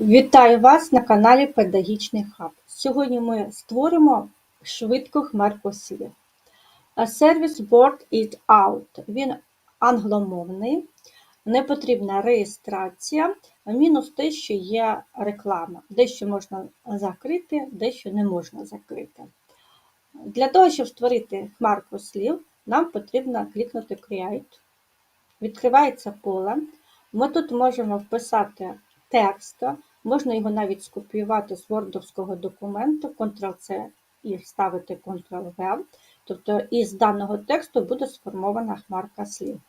Вітаю вас на каналі Педагогічний хаб. Сьогодні ми створимо швидко хмарку слів. Сервіс Word is out. Він англомовний, не потрібна реєстрація, мінус те, що є реклама. Дещо можна закрити, дещо не можна закрити. Для того, щоб створити хмарку слів, нам потрібно клікнути Create. Відкривається поле. Ми тут можемо вписати текст, можна його навіть скопіювати з вордовського документу, Ctrl-C і вставити Ctrl-V. Тобто із даного тексту буде сформована хмарка слів.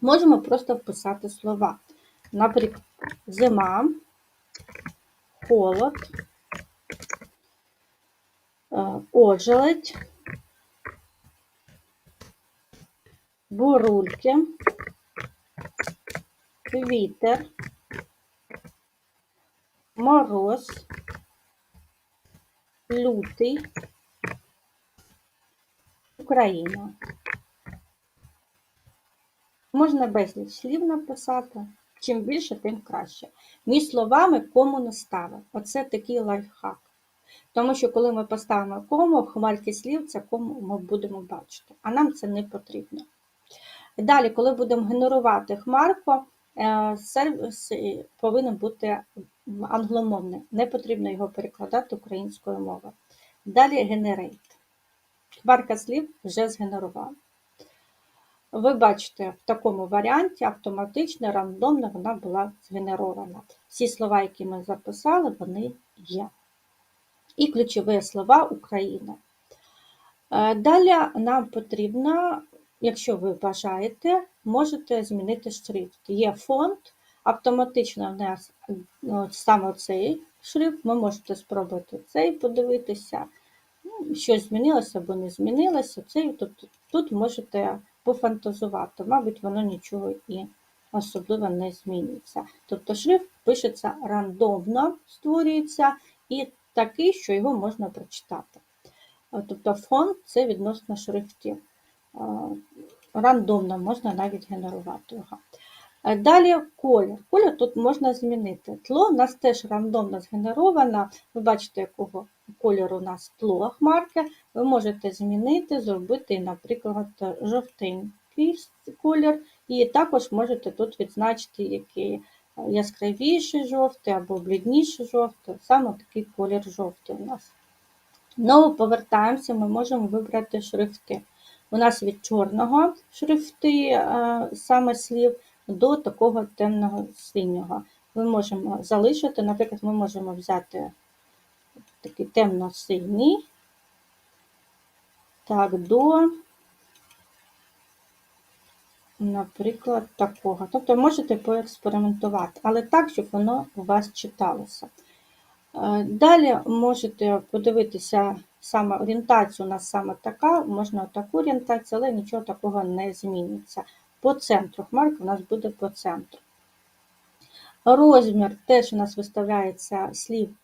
Можемо просто вписати слова. Наприклад, зима, холод, е, ожеледь, бурульки, вітер, мороз, лютий, Україна. Можна безліч слів написати. Чим більше, тим краще. Між словами кому не ставив. Оце такий лайфхак. Тому що, коли ми поставимо кому, в хмарки слів це кому ми будемо бачити, а нам це не потрібно. Далі, коли будемо генерувати хмарку, е, сервіс повинен бути англомовний. Не потрібно його перекладати українською мовою. Далі Generate. Хмарка слів вже згенерувала. Ви бачите, в такому варіанті автоматично, рандомно вона була згенерована. Всі слова, які ми записали, вони є. І ключові слова Україна. Е, Далі нам потрібно, якщо ви бажаєте, можете змінити шрифт. Є фонд, автоматично в нас ну, саме цей шрифт, ви можете спробувати цей подивитися. Ну, Щось змінилося або не змінилося. Цей, тут, тут можете пофантазувати, мабуть, воно нічого і особливо не зміниться. Тобто шрифт пишеться рандомно, створюється і такий, що його можна прочитати. Тобто фонд це відносно шрифтів. Рандомно можна навіть генерувати його. Далі колір. Колір тут можна змінити. Тло у нас теж рандомно згенеровано. Ви бачите, якого кольору у нас тло хмарки. Ви можете змінити, зробити, наприклад, жовтенький колір. І також можете тут відзначити, який яскравіший жовтий або блідніший жовтий. Саме такий колір жовтий у нас. Знову повертаємося, ми можемо вибрати шрифти. У нас від чорного шрифти, саме слів, до такого темного синього. Ми можемо залишити, наприклад, ми можемо взяти такий темно-синій, так, до, наприклад, такого. Тобто можете поекспериментувати, але так, щоб воно у вас читалося. Далі можете подивитися, саме орієнтація у нас саме така, можна таку орієнтацію, але нічого такого не зміниться. По центру хмарка у нас буде по центру. Розмір теж у нас виставляється слів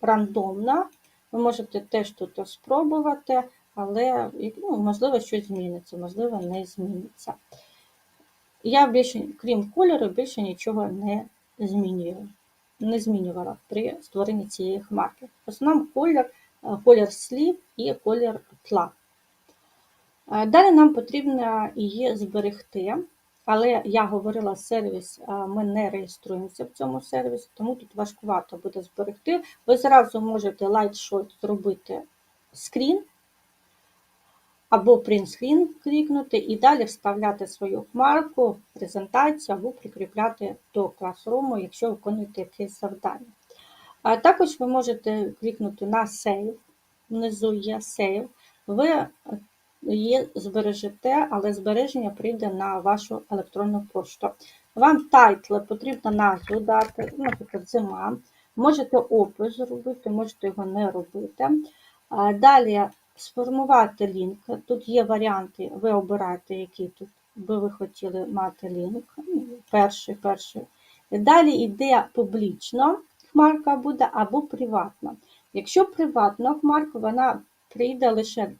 рандомно. Ви можете теж тут спробувати, але ну, можливо щось зміниться, можливо, не зміниться. Я більше, крім кольору, більше нічого не змінюю. Не змінювала при створенні цієї хмарки. В основному колір, колір слів і колір тла. Далі нам потрібно її зберегти, але я говорила сервіс, ми не реєструємося в цьому сервісі, тому тут важкувато буде зберегти. Ви зразу можете лайтшот зробити скрін або принтскрін клікнути і далі вставляти свою хмарку, презентацію або прикріпляти до класруму, якщо виконуєте якесь завдання. А також ви можете клікнути на Save, внизу є Save. Ви її збережете, але збереження прийде на вашу електронну пошту. Вам тайтл потрібно назву дати, наприклад, зима. Можете опис зробити, можете його не робити. Далі сформувати лінк. Тут є варіанти, ви обираєте, який тут би ви хотіли мати лінк. Ну, перший, перший. Далі йде публічно, хмарка буде або приватно. Якщо приватна хмарка, вона прийде лише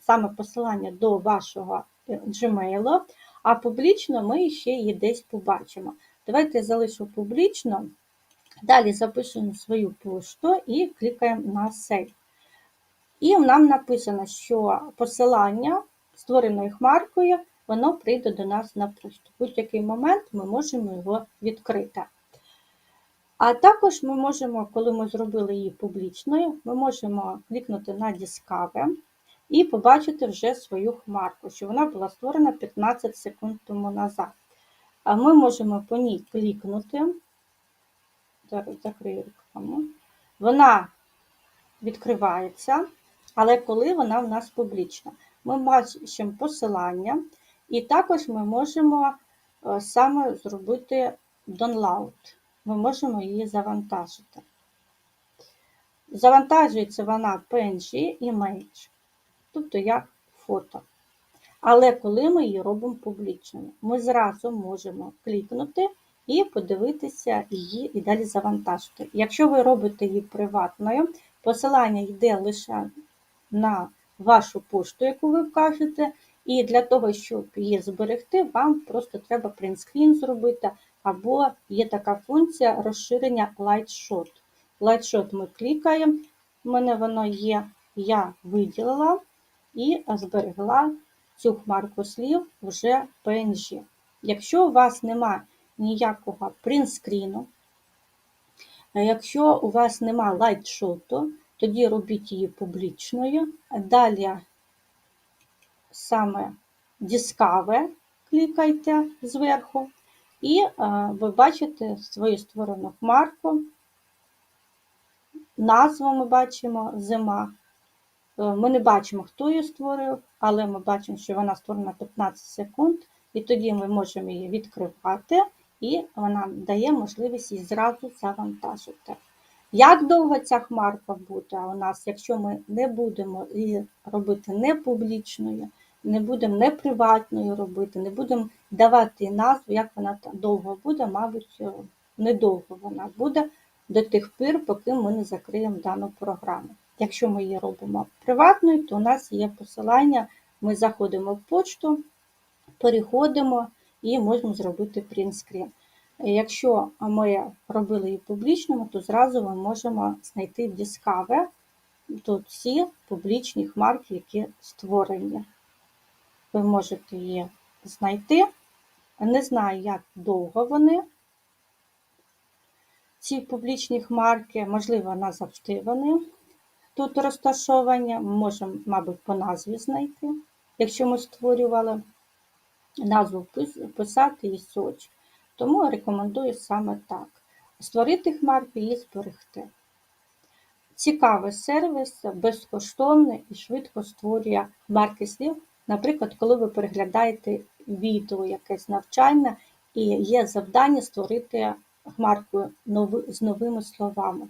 саме посилання до вашого Gmail, а публічно ми ще її десь побачимо. Давайте я залишу публічно. Далі запишемо свою пошту і клікаємо на Save. І нам написано, що посилання створеної хмаркою, воно прийде до нас на пошту. В будь-який момент ми можемо його відкрити. А також ми можемо, коли ми зробили її публічною, ми можемо клікнути на Discover і побачити вже свою хмарку, що вона була створена 15 секунд тому назад. А ми можемо по ній клікнути. Зараз закрию рекламу. Вона відкривається, але коли вона в нас публічна. Ми бачимо посилання, і також ми можемо е, саме зробити download. Ми можемо її завантажити. Завантажується вона PNG Image, тобто як фото. Але коли ми її робимо публічною, ми зразу можемо клікнути і подивитися її і далі завантажити. Якщо ви робите її приватною, посилання йде лише на вашу пошту, яку ви вкажете, і для того, щоб її зберегти, вам просто треба принтскрін зробити, або є така функція розширення Lightshot. Lightshot ми клікаємо, у мене воно є, я виділила і зберегла цю хмарку слів вже PNG. Якщо у вас немає ніякого принтскріну, якщо у вас немає лайтшоту, тоді робіть її публічною. Далі саме Discover клікайте зверху, і ви бачите свою створену хмарку. Назву ми бачимо зима. Е, ми не бачимо, хто її створив, але ми бачимо, що вона створена 15 секунд, і тоді ми можемо її відкривати, і вона дає можливість її зразу завантажити. Як довго ця хмарка буде у нас, якщо ми не будемо її робити не публічною, не будемо не приватною робити, не будемо давати назву, як вона довго буде, мабуть, е, недовго вона буде до тих пір, поки ми не закриємо дану програму. Якщо ми її робимо приватною, то у нас є посилання, ми заходимо в почту, переходимо і можемо зробити принтскрін. Якщо ми робили її публічною, то зразу ми можемо знайти в Discover тут всі публічні хмарки, які створені. Ви можете її знайти. Не знаю, як довго вони, ці публічні хмарки, можливо, назавжди вони тут розташовані. Можемо, мабуть, по назві знайти, якщо ми створювали назву писати і соч. Тому рекомендую саме так. Створити хмарки і зберегти. Цікавий сервіс, безкоштовний і швидко створює хмарки слів. Наприклад, коли ви переглядаєте відео якесь навчальне і є завдання створити хмарку з новими словами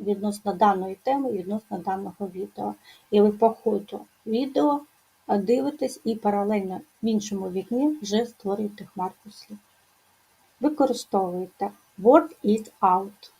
відносно даної теми, відносно даного відео. І ви по ходу відео дивитесь і паралельно в іншому вікні вже створюєте хмарку слів. Використовуйте Word is out.